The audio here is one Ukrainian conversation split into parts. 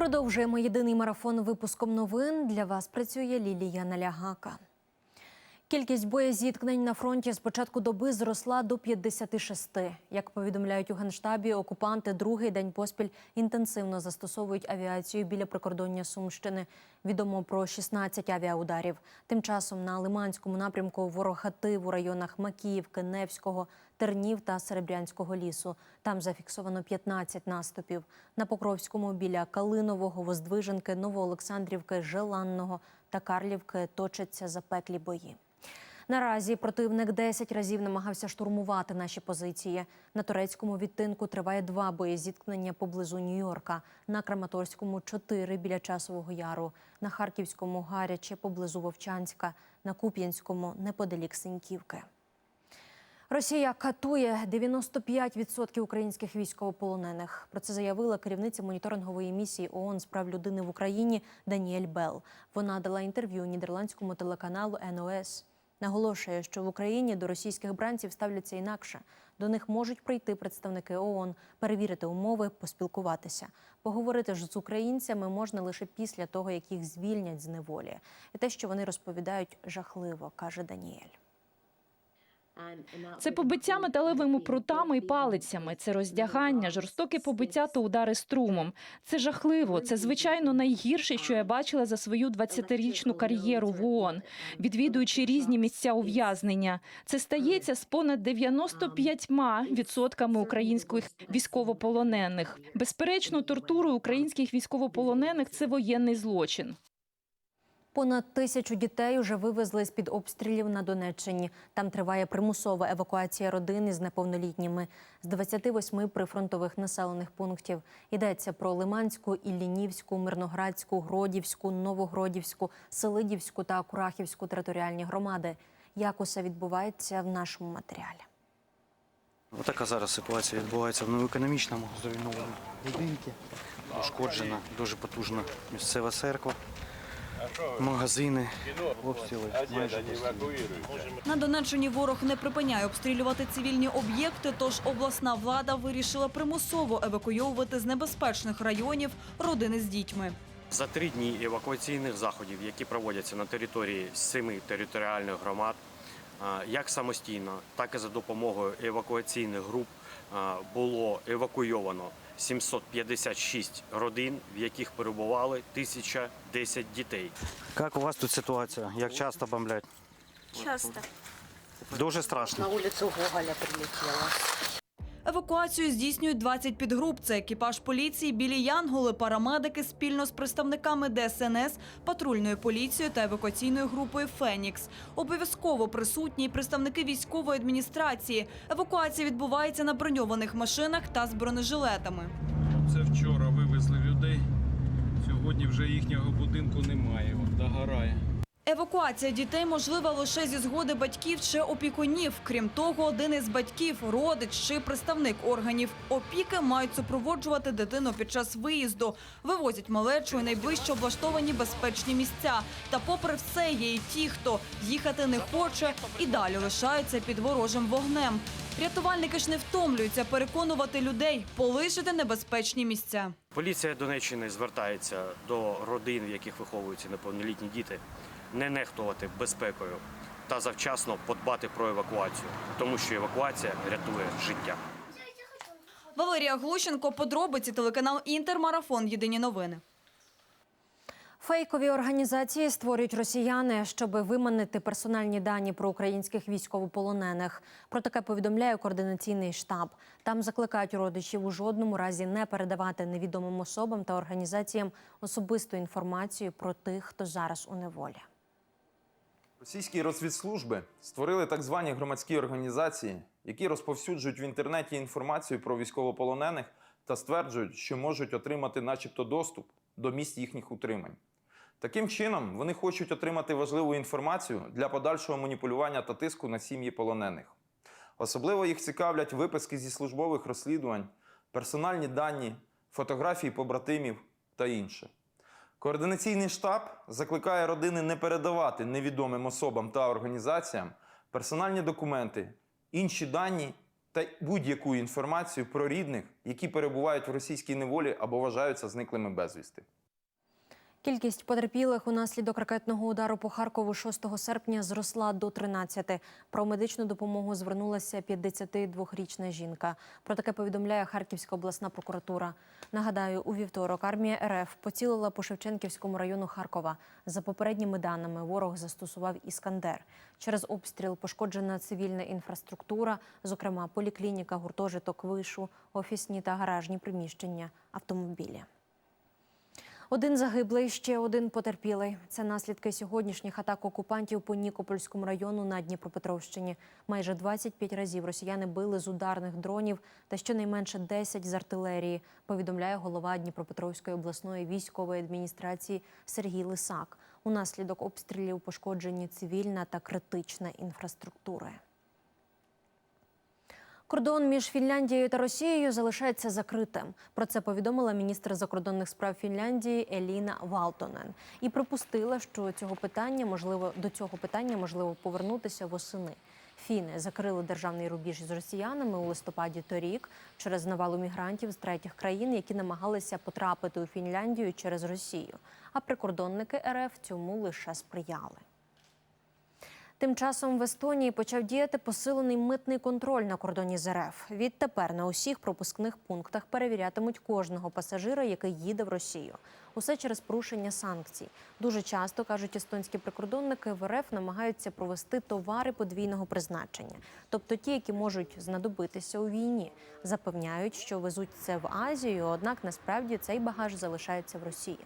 Продовжуємо єдиний марафон випуском новин. Для вас працює Лілія Налягака. Кількість боєзіткнень на фронті з початку доби зросла до 56. Як повідомляють у Генштабі, окупанти другий день поспіль інтенсивно застосовують авіацію біля прикордоння Сумщини. Відомо про 16 авіаударів. Тим часом на Лиманському напрямку ворог гатив у районах Макіївки, Невського, Тернів та Серебрянського лісу. Там зафіксовано 15 наступів. На Покровському біля Калинового, Воздвиженки, Новоолександрівки, Желанного та Карлівки точаться запеклі бої. Наразі противник 10 разів намагався штурмувати наші позиції. На турецькому відтинку триває два боєзіткнення поблизу Нью-Йорка. На Краматорському чотири біля часового яру. На Харківському гаряче поблизу Вовчанська. На Куп'янському неподалік Синьківки. Росія катує 95% українських військовополонених. Про це заявила керівниця моніторингової місії ООН з прав людини в Україні Даніель Белл. Вона дала інтерв'ю нідерландському телеканалу НОС. Наголошує, що в Україні до російських бранців ставляться інакше. До них можуть прийти представники ООН, перевірити умови, поспілкуватися. Поговорити ж з українцями можна лише після того, як їх звільнять з неволі. І те, що вони розповідають, жахливо, каже Даніель. Це побиття металевими прутами і палицями, це роздягання, жорстоке побиття та удари струмом. Це жахливо. Це звичайно найгірше, що я бачила за свою 20-річну кар'єру в ООН, відвідуючи різні місця ув'язнення. Це стається з понад 95% українських військовополонених. Безперечно, тортури українських військовополонених це воєнний злочин. Понад тисячу дітей уже вивезли з під обстрілів на Донеччині. Там триває примусова евакуація родин із неповнолітніми з 28 прифронтових населених пунктів. Йдеться про Лиманську, Іллінівську, Мирноградську, Гродівську, Новогродівську, Селидівську та Курахівську територіальні громади. Як усе відбувається в нашому матеріалі? Отака зараз ситуація відбувається в новоекономічному зруйнованому будинку. Пошкоджена дуже потужна місцева церква, магазини, обстріли майже. На Донеччині ворог не припиняє обстрілювати цивільні об'єкти, тож обласна влада вирішила примусово евакуйовувати з небезпечних районів родини з дітьми. За три дні евакуаційних заходів, які проводяться на території семи територіальних громад, як самостійно, так і за допомогою евакуаційних груп було евакуйовано 756 родин, в яких перебували 1010 дітей. Як у вас тут ситуація? Як часто бомблять? Часто. Дуже страшно. На вулицю Гоголя прилетела. Евакуацію здійснюють 20 підгруп. Це екіпаж поліції, білі янголи, парамедики спільно з представниками ДСНС, патрульною поліцією та евакуаційною групою Фенікс. Обов'язково присутні представники військової адміністрації. Евакуація відбувається на броньованих машинах та з бронежилетами. Це вчора вивезли людей. Сьогодні вже їхнього будинку немає. От догорає. Евакуація дітей можлива лише зі згоди батьків чи опікунів. Крім того, один із батьків, родич чи представник органів опіки мають супроводжувати дитину під час виїзду. Вивозять малечу у найближче облаштовані безпечні місця. Та попри все є і ті, хто їхати не хоче і далі лишаються під ворожим вогнем. Рятувальники ж не втомлюються переконувати людей полишити небезпечні місця. Поліція Донеччини звертається до родин, в яких виховуються неповнолітні діти, не нехтувати безпекою та завчасно подбати про евакуацію, тому що евакуація рятує життя. Валерія Глущенко, подробиці, телеканал Інтермарафон. Єдині новини. Фейкові організації створюють росіяни, щоб виманити персональні дані про українських військовополонених. Про таке повідомляє координаційний штаб. Там закликають родичів у жодному разі не передавати невідомим особам та організаціям особисту інформацію про тих, хто зараз у неволі. Російські розвідслужби створили так звані громадські організації, які розповсюджують в інтернеті інформацію про військовополонених та стверджують, що можуть отримати, начебто, доступ до місць їхніх утримань. Таким чином, вони хочуть отримати важливу інформацію для подальшого маніпулювання та тиску на сім'ї полонених. Особливо їх цікавлять виписки зі службових розслідувань, персональні дані, фотографії побратимів та інше. Координаційний штаб закликає родини не передавати невідомим особам та організаціям персональні документи, інші дані та будь-яку інформацію про рідних, які перебувають в російській неволі або вважаються зниклими безвісти. Кількість потерпілих унаслідок ракетного удару по Харкову 6 серпня зросла до 13. Про медичну допомогу звернулася 52-річна жінка. Про таке повідомляє Харківська обласна прокуратура. Нагадаю, у вівторок армія РФ поцілила по Шевченківському району Харкова. За попередніми даними, ворог застосував іскандер. Через обстріл пошкоджена цивільна інфраструктура, зокрема поліклініка, гуртожиток, вишу, офісні та гаражні приміщення, автомобілі. Один загиблий, ще один потерпілий. Це наслідки сьогоднішніх атак окупантів по Нікопольському району на Дніпропетровщині. Майже 25 разів росіяни били з ударних дронів та щонайменше 10 з артилерії, повідомляє голова Дніпропетровської обласної військової адміністрації Сергій Лисак. Унаслідок обстрілів пошкоджені цивільна та критична інфраструктури. Кордон між Фінляндією та Росією залишається закритим. Про це повідомила міністр закордонних справ Фінляндії Еліна Валтонен і припустила, що цього питання можливо до цього питання можливо повернутися восени. Фіни закрили державний рубіж з росіянами у листопаді торік через навалу мігрантів з третіх країн, які намагалися потрапити у Фінляндію через Росію. А прикордонники РФ цьому лише сприяли. Тим часом в Естонії почав діяти посилений митний контроль на кордоні з РФ. Відтепер на усіх пропускних пунктах перевірятимуть кожного пасажира, який їде в Росію. Усе через порушення санкцій. Дуже часто кажуть естонські прикордонники, в РФ намагаються провести товари подвійного призначення, тобто ті, які можуть знадобитися у війні. Запевняють, що везуть це в Азію, однак насправді цей багаж залишається в Росії.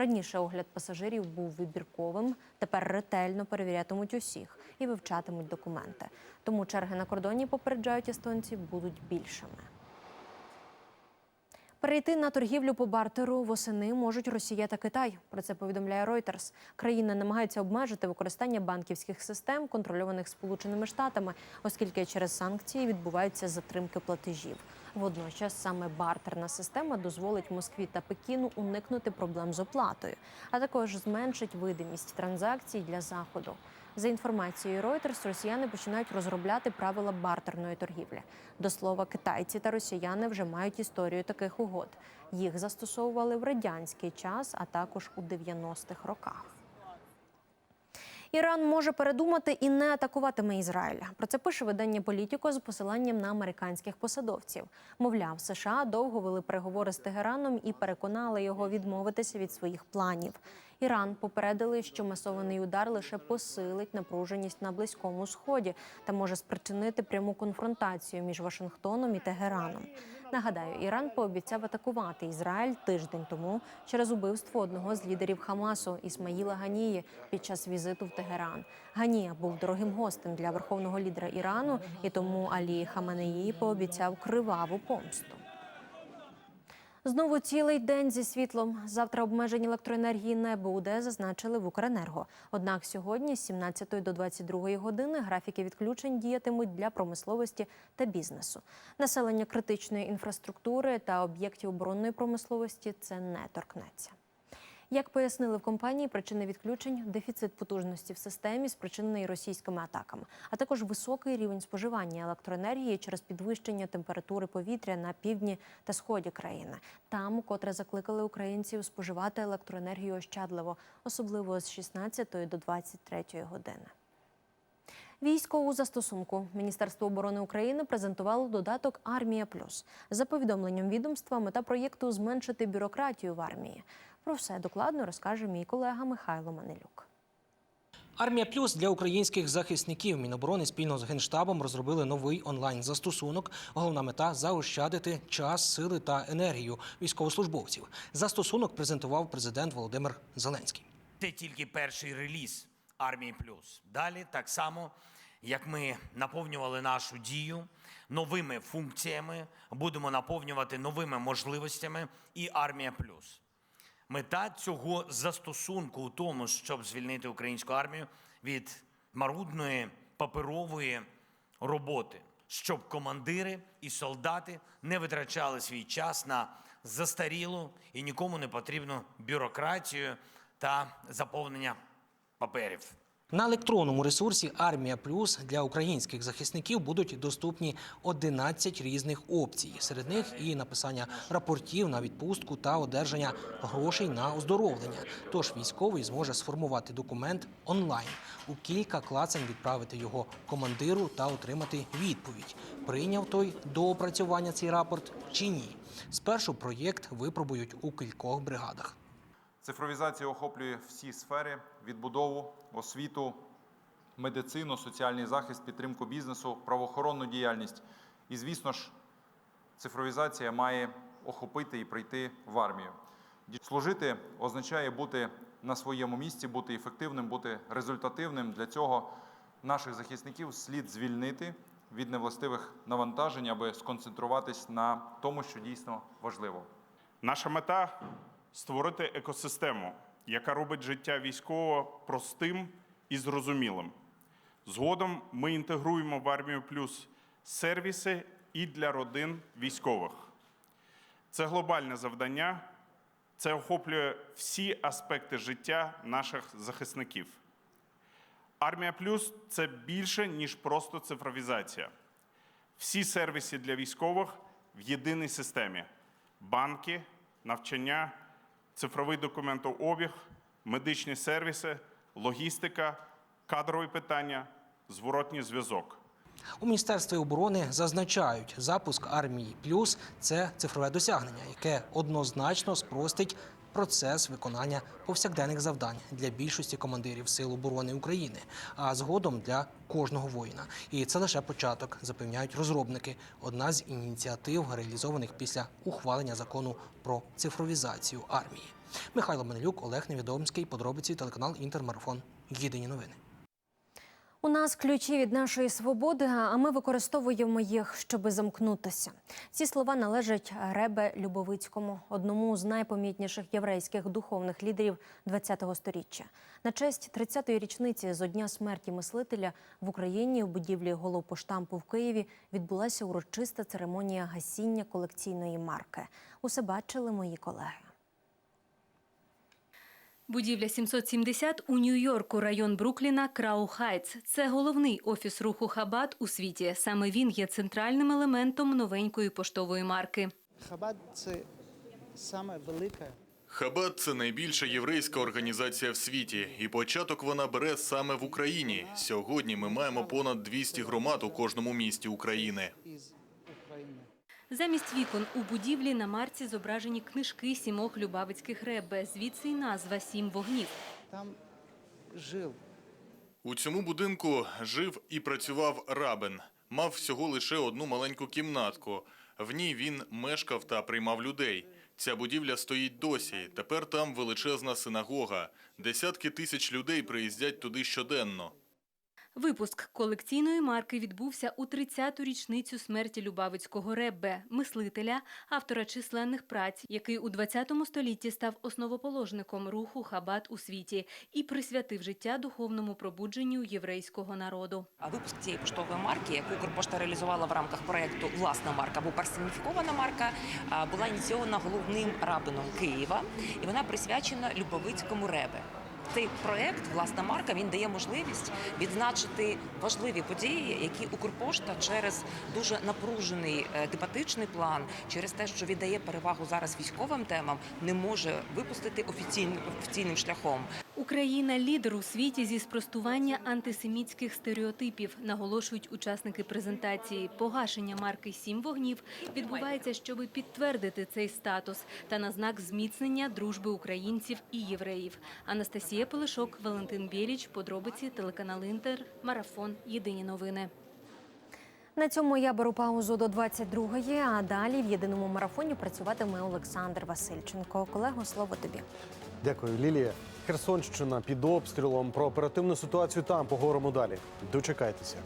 Раніше огляд пасажирів був вибірковим, тепер ретельно перевірятимуть усіх і вивчатимуть документи. Тому черги на кордоні попереджають естонці будуть більшими. Перейти на торгівлю по бартеру восени можуть Росія та Китай. Про це повідомляє Reuters. Країни намагаються обмежити використання банківських систем, контрольованих Сполученими Штатами, оскільки через санкції відбуваються затримки платежів. Водночас саме бартерна система дозволить Москві та Пекіну уникнути проблем з оплатою, а також зменшить видимість транзакцій для заходу. За інформацією Reuters, росіяни починають розробляти правила бартерної торгівлі. До слова, китайці та росіяни вже мають історію таких угод. Їх застосовували в радянський час, а також у 90-х роках. Іран може передумати і не атакуватиме Ізраїль. Про це пише видання Політіко з посиланням на американських посадовців. Мовляв, США довго вели переговори з Тегераном і переконали його відмовитися від своїх планів. Іран попередили, що масований удар лише посилить напруженість на близькому сході та може спричинити пряму конфронтацію між Вашингтоном і Тегераном. Нагадаю, Іран пообіцяв атакувати Ізраїль тиждень тому через убивство одного з лідерів Хамасу Ісмаїла Ганії під час візиту в Тегеран. Ганія був дорогим гостем для верховного лідера Ірану, і тому Алі Хаменеї пообіцяв криваву помсту. Знову цілий день зі світлом. Завтра обмежень електроенергії не буде, зазначили в Укренерго. Однак сьогодні з 17 до 22 години графіки відключень діятимуть для промисловості та бізнесу. Населення критичної інфраструктури та об'єктів оборонної промисловості це не торкнеться. Як пояснили в компанії, причини відключень дефіцит потужності в системі, спричинений російськими атаками, а також високий рівень споживання електроенергії через підвищення температури повітря на півдні та сході країни. Там, укотре закликали українців споживати електроенергію ощадливо, особливо з 16 до 23 години. Військо у застосунку Міністерство оборони України презентувало додаток Армія Плюс. За повідомленням відомства, мета проєкту зменшити бюрократію в армії. Про все докладно розкаже мій колега Михайло Манилюк. Армія Плюс для українських захисників Міноборони спільно з генштабом розробили новий онлайн-застосунок. Головна мета заощадити час, сили та енергію військовослужбовців. Застосунок презентував президент Володимир Зеленський. Це тільки перший реліз армії плюс. Далі так само, як ми наповнювали нашу дію новими функціями, будемо наповнювати новими можливостями і армія плюс. Мета цього застосунку у тому, щоб звільнити українську армію від марудної паперової роботи, щоб командири і солдати не витрачали свій час на застарілу і нікому не потрібну бюрократію та заповнення паперів. На електронному ресурсі Армія Плюс для українських захисників будуть доступні 11 різних опцій. Серед них і написання рапортів на відпустку та одержання грошей на оздоровлення. Тож військовий зможе сформувати документ онлайн у кілька клацань відправити його командиру та отримати відповідь. Прийняв той до опрацювання цей рапорт чи ні. Спершу проєкт випробують у кількох бригадах. Цифровізація охоплює всі сфери: відбудову, освіту, медицину, соціальний захист, підтримку бізнесу, правоохоронну діяльність. І, звісно ж, цифровізація має охопити і прийти в армію. Служити означає бути на своєму місці, бути ефективним, бути результативним. Для цього наших захисників слід звільнити від невластивих навантажень, аби сконцентруватись на тому, що дійсно важливо. Наша мета створити екосистему, яка робить життя військового простим і зрозумілим. Згодом ми інтегруємо в армію плюс сервіси і для родин військових. Це глобальне завдання, це охоплює всі аспекти життя наших захисників. Армія Плюс це більше, ніж просто цифровізація. Всі сервіси для військових в єдиній системі: банки, навчання, цифровий документообіг, медичні сервіси, логістика, кадрові питання, зворотній зв'язок. У міністерстві оборони зазначають, запуск армії плюс це цифрове досягнення, яке однозначно спростить процес виконання повсякденних завдань для більшості командирів сил оборони України, а згодом для кожного воїна. І це лише початок, запевняють розробники. Одна з ініціатив, реалізованих після ухвалення закону про цифровізацію армії. Михайло Менелюк, Олег Невідомський, подробиці телеканал Інтермарафон. Єдині новини. У нас ключі від нашої свободи, а ми використовуємо їх, щоби замкнутися. Ці слова належать Ребе Любовицькому, одному з найпомітніших єврейських духовних лідерів ХХ століття. На честь 30-ї річниці зо дня смерті мислителя в Україні у будівлі головпоштампу в Києві відбулася урочиста церемонія гасіння колекційної марки. Усе бачили мої колеги. Будівля 770 у Нью-Йорку, район Брукліна, Крау Хайтс. Це головний офіс руху Хабат у світі. Саме він є центральним елементом новенької поштової марки. Хабад це саме велика Хабад це найбільша єврейська організація в світі, і початок вона бере саме в Україні. Сьогодні ми маємо понад 200 громад у кожному місті України. Замість вікон у будівлі на марці зображені книжки сімох любавицьких ребе. Звідси й назва Сім вогнів. Там жив У цьому будинку жив і працював рабин. Мав всього лише одну маленьку кімнатку. В ній він мешкав та приймав людей. Ця будівля стоїть досі. Тепер там величезна синагога. Десятки тисяч людей приїздять туди щоденно. Випуск колекційної марки відбувся у 30-ту річницю смерті Любавицького Реббе, мислителя, автора численних праць, який у 20 столітті став основоположником руху Хабат у світі і присвятив життя духовному пробудженню єврейського народу. А випуск цієї поштової марки, яку Укрпошта реалізувала в рамках проекту Власна марка або персоніфікована марка, була ініційована головним рабином Києва, і вона присвячена Любовицькому Ребе. Цей проект, власна марка, він дає можливість відзначити важливі події, які Укрпошта через дуже напружений е, тематичний план, через те, що віддає перевагу зараз військовим темам, не може випустити офіційним офіційним шляхом. Україна лідер у світі зі спростування антисемітських стереотипів, наголошують учасники презентації. Погашення марки Сім вогнів відбувається, щоби підтвердити цей статус та на знак зміцнення дружби українців і євреїв. Анастасія Пилишок, Валентин Біліч, подробиці телеканал Інтер, марафон. Єдині новини. На цьому я беру паузу до 22-ї, а далі в єдиному марафоні працюватиме Олександр Васильченко. Колего, слово тобі. Дякую, Лілія. Херсонщина під обстрілом. Про оперативну ситуацію там поговоримо далі. Дочекайтеся.